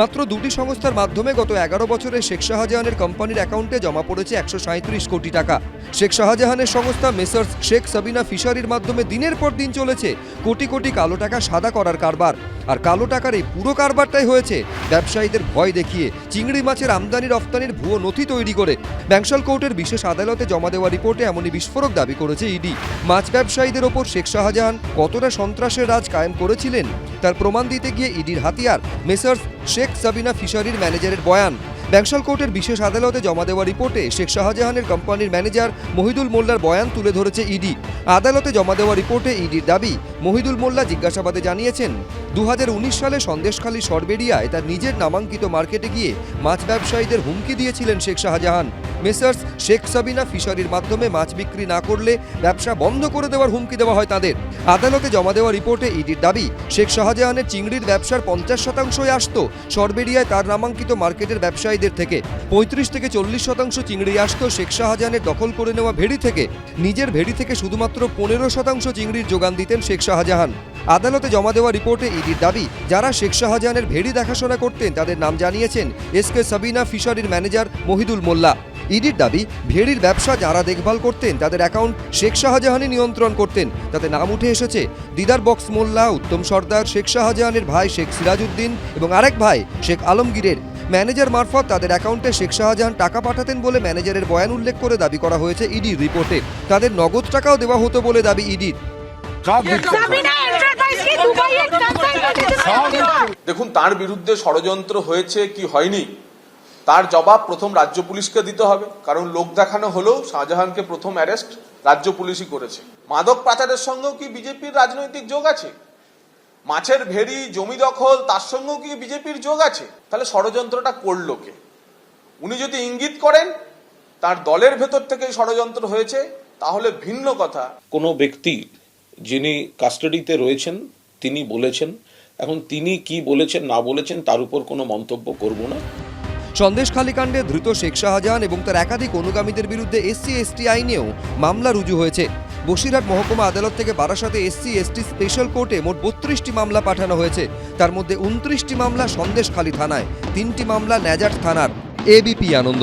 মাত্র দুটি সংস্থার মাধ্যমে গত এগারো বছরে শেখ শাহজাহানের কোম্পানির অ্যাকাউন্টে জমা পড়েছে একশো কোটি টাকা। শেখ শাহজাহানের সংস্থা মেসার্স শেখ সাবিনা ফিশারির মাধ্যমে দিনের পর দিন চলেছে কোটি কোটি কালো টাকা সাদা করার কারবার। আর কালো টাকার এই পুরো কারবারটাই হয়েছে ব্যবসায়ীদের ভয় দেখিয়ে, চিংড়ি মাছের আমদানি রফতানির ভুয়ো নথি তৈরি করে। ব্যাংশাল কোর্টের বিশেষ আদালতে জমা দেওয়া রিপোর্টে এমনই বিস্ফোরক দাবি করেছে ইডি। মাছ ব্যবসায়ীদের ওপর শেখ শাহজাহান কতটা সন্ত্রাসের রাজ কায়েম করেছিলেন, তার প্রমাণ দিতে গিয়ে ইডির হাতিয়ার মেসার্স শেখ সাবিনা ফিশারির ম্যানেজারের বয়ান। ব্যাংশাল কোর্টের বিশেষ আদালতে জমা দেওয়া রিপোর্টে শেখ শাহজাহানের কোম্পানির ম্যানেজার মহিদুল মোল্লার বয়ান তুলে ধরেছে ইডি। আদালতে জমা দেওয়া রিপোর্টে ইডির দাবি, মহিদুল মোল্লা জিজ্ঞাসাবাদে জানিয়েছেন দু হাজার উনিশ সালে সন্দেশখালী সরবেরিয়ায় তার নিজের নামাঙ্কিত মার্কেটে গিয়ে মাছ ব্যবসায়ীদের হুমকি দিয়েছিলেন শেখ শাহজাহান। মেসার্স শেখ সাবিনা ফিশারির মাধ্যমে মাছ বিক্রি না করলে ব্যবসা বন্ধ করে দেওয়ার হুমকি দেওয়া হয় তাদের। আদালতে জমা দেওয়া রিপোর্টে ইডির দাবি, শেখ শাহজাহানের চিংড়ির ব্যবসার পঞ্চাশ শতাংশই আসত সরবেরিয়ায় তার নামাঙ্কিত মার্কেটের ব্যবসায়ীদের থেকে। পঁয়ত্রিশ থেকে চল্লিশ শতাংশ চিংড়ি আসত শেখ শাহজাহানের দখল করে নেওয়া ভেড়ি থেকে। নিজের ভেড়ি থেকে শুধুমাত্র পনেরো শতাংশ চিংড়ির যোগান দিতেন শেখ শাহজাহান। আদালতে জমা দেওয়া রিপোর্টে ইডির দাবি, যারা শেখ শাহজাহানের ভেড়ি দেখাশোনা করতেন তাদের নাম জানিয়েছেন এস কে সাবিনা ফিশারির ম্যানেজার মহিদুল মোল্লা। ইডির দাবি, ভেড়ির ব্যবসা যারা দেখভাল করতেন তাদের অ্যাকাউন্ট শেখ শাহজাহানই নিয়ন্ত্রণ করতেন। তাতে নাম উঠে এসেছে, দিদার বক্স মোল্লা, উত্তম সর্দার, শেখ শাহজাহানের ভাই শেখ সিরাজউদ্দিন এবং আরেক ভাই শেখ আলমগীরের। ম্যানেজার মারফত তাদের অ্যাকাউন্টে শেখ শাহজাহান টাকা পাঠাতেন বলে ম্যানেজারের বয়ান উল্লেখ করে দাবি করা হয়েছে ইডির রিপোর্টে। তাদের নগদ টাকাও দেওয়া হতো বলে দাবি ইডির। দেখুন তার বিরুদ্ধে ষড়যন্ত্র হয়েছে কি হয়নি তার জবাব প্রথম রাজ্য পুলিশকে দিতে হবে। কারণ লোক দেখানো হলেও শাহজাহানকে প্রথম অ্যারেস্ট রাজ্য পুলিশই করেছে। মাদক পাচারের সঙ্গেও কি বিজেপির রাজনৈতিক যোগ আছে? মাছের ভেড়ি জমি দখল তার সঙ্গেও কি বিজেপির যোগ আছে? তাহলে ষড়যন্ত্রটা করল কে? উনি যদি ইঙ্গিত করেন তার দলের ভেতর থেকে ষড়যন্ত্র হয়েছে তাহলে ভিন্ন কথা। কোনো ব্যক্তি যিনি কাস্টাডিতে রয়েছেন, তিনি বলেছেন। এখন তিনি কি বলেছেন, না বলেছেন, তার উপর কোনো মন্তব্য করব না। সন্দেশখালী কাণ্ডে ধৃত শেখ শাহজাহান এবং তার একাধিক অনুগামীদের বিরুদ্ধে এসসি, এসটি আইনেও মামলা রুজু হয়েছে। বসিরহাট মহকুমা আদালত থেকে বারাসাতে এসসি, এসটি স্পেশাল কোর্টে মোট বত্রিশটি মামলা পাঠানো হয়েছে। তার মধ্যে উনত্রিশটি মামলা সন্দেশখালী থানায়, তিনটি মামলা ন্যাজাট থানার। এবিপি আনন্দ।